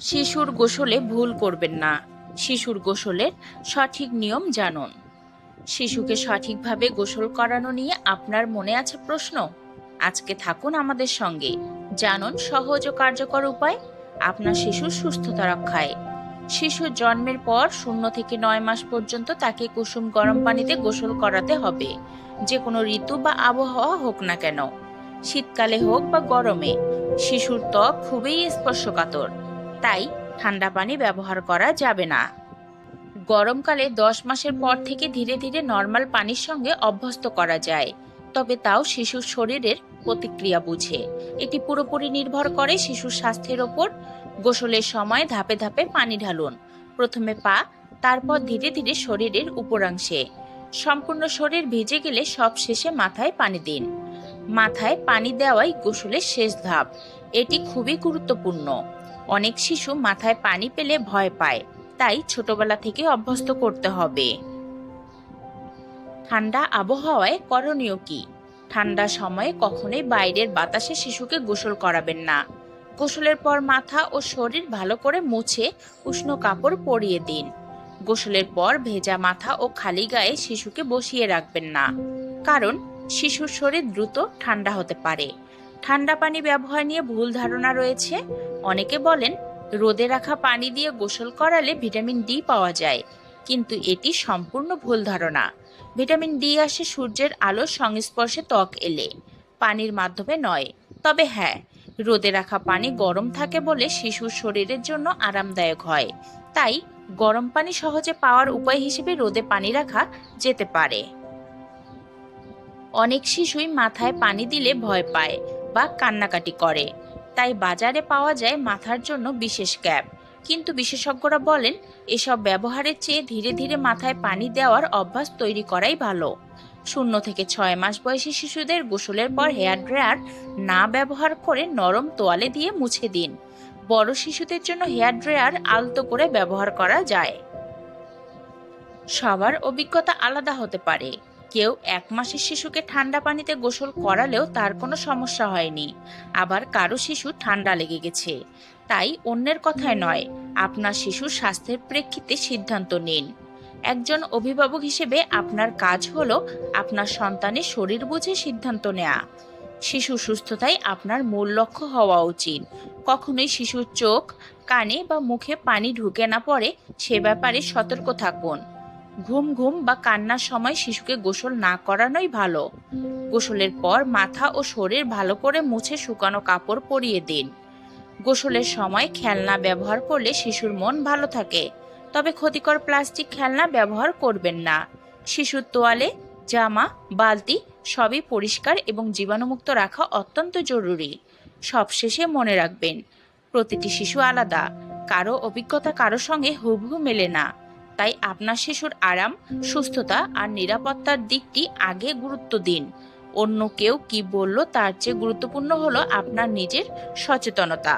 শিশুর গোসলে ভুল করবেন না। শিশুর গোসলের সঠিক নিয়ম জানুন। শিশুকে সঠিকভাবে গোসল করানো নিয়ে আপনার মনে আছে প্রশ্ন? আজকে থাকুন আমাদের সঙ্গে। জানুন সহজ ও কার্যকর উপায় আপনার শিশুর সুস্থতা রক্ষায়। শিশুর জন্মের পর শূন্য থেকে নয় মাস পর্যন্ত তাকে কুসুম গরম পানিতে গোসল করাতে হবে। যে কোনো ঋতু বা আবহাওয়া হোক না কেন। শীতকালে হোক বা গরমে, শিশুর ত্বক খুবই স্পর্শকাতর। তাই ঠান্ডা পানি ব্যবহার করা যাবে না। গরমকালে দশ মাসের পর থেকে ধীরে ধীরে নর্মাল পানির সঙ্গে অভ্যস্ত করা যায়, তবে তাও শিশুর শরীরের প্রতিক্রিয়া বুঝে। এটি পুরোপুরি নির্ভর করে শিশুর স্বাস্থ্যের ওপর। গোসলের সময় ধাপে ধাপে পানি ঢালুন। প্রথমে পা, তারপর ধীরে ধীরে শরীরের উপরাংশে। সম্পূর্ণ শরীর ভিজে গেলে সব শেষে মাথায় পানি দিন। মাথায় পানি দেওয়াই গোসলের শেষ ধাপ। এটি খুবই গুরুত্বপূর্ণ। অনেক শিশু মাথায় পানি পেলে ভয় পায়। তাই ছোটবেলা থেকে অভ্যস্ত করতে হবে। ঠান্ডা আবহাওয়ায় করণীয় কি? ঠান্ডা সময়ে কখনোই বাইরের বাতাসে শিশুকে গোসল করাবেন না। গোসলের পর মাথা ও শরীর ভালো করে মুছে উষ্ণ কাপড় পরিয়ে দিন। গোসলের পর ভেজা মাথা ও খালি গায়ে শিশুকে বসিয়ে রাখবেন না। কারণ, শিশুর শরীর দ্রুত ঠান্ডা হতে পারে। ঠান্ডা পানি ব্যবহার নিয়ে ভুল ধারণা রয়েছে। অনেকে বলেন, রোদে রাখা পানি দিয়ে গোসল করালে ভিটামিন ডি পাওয়া যায়, কিন্তু এটি সম্পূর্ণ ভুল ধারণা। ভিটামিন ডি আসে সূর্যের আলোর সংস্পর্শে ত্বক এলে, পানির মাধ্যমে নয়। তবে হ্যাঁ রোদে রাখা পানি গরম থাকে বলে শিশুর শরীরের জন্য আরামদায়ক হয়। তাই গরম পানি সহজে পাওয়ার উপায় হিসেবে রোদে পানি রাখা যেতে পারে। অনেক শিশুই মাথায় পানি দিলে ভয় পায় বা কান্নাকাটি করে। তাই বাজারে পাওয়া যায় মাথার জন্য বিশেষ ক্যাপ। কিন্তু বিশেষজ্ঞরা বলেন, এসব ব্যবহারের চেয়ে ধীরে ধীরে মাথায় পানি দেওয়ার অভ্যাস তৈরি করাই ভালো। শূন্য থেকে ছয় মাস বয়সী শিশুদের গোসলের পর হেয়ার ড্রায়ার না ব্যবহার করে নরম তোয়ালে দিয়ে মুছে দিন। বড় শিশুদের জন্য হেয়ার ড্রায়ার আলতো করে ব্যবহার করা যায়। সবার অভিজ্ঞতা আলাদা হতে পারে। কেউ এক মাসের শিশুকে ঠান্ডা পানিতে গোসল করালেও তার কোনো সমস্যা হয়নি। আবার কারও শিশু ঠান্ডা লেগে গেছে। তাই অন্যের কথায় নয়, আপনার শিশুর স্বাস্থ্যের প্রেক্ষিতে সিদ্ধান্ত নিন। একজন অভিভাবক হিসেবে আপনার কাজ হলো আপনার সন্তানের শরীর বুঝে সিদ্ধান্ত নেওয়া শিশু সুস্থতাই আপনার মূল লক্ষ্য হওয়া উচিত। কখনোই শিশুর চোখ, কানে বা মুখে পানি ঢুকে না পড়ে, সে ব্যাপারে সতর্ক থাকুন। ঘুম ঘুম বা কান্নার সময় শিশুকে গোসল না করানোই ভালো। গোসলের পর মাথা ও শরীর ভালো করে মুছে শুকানো কাপড় পরিয়ে দিন। গোসলের সময় খেলনা ব্যবহার করলে শিশুর মন ভালো থাকে। তবে ক্ষতিকর প্লাস্টিক খেলনা ব্যবহার করবেন না। শিশুর তোয়ালে, জামা, বালতি সবই পরিষ্কার এবং জীবাণুমুক্ত রাখা অত্যন্ত জরুরি। সবশেষে মনে রাখবেন, প্রতিটি শিশু আলাদা। কারও অভিজ্ঞতা কারও সঙ্গে হুবহু মেলে না। তাই আপনার শিশুর আরাম, সুস্থতা আর নিরাপত্তার দিকটি আগে গুরুত্ব দিন। অন্য কেউ কি বলল তার চেয়ে গুরুত্বপূর্ণ হলো আপনার নিজের সচেতনতা।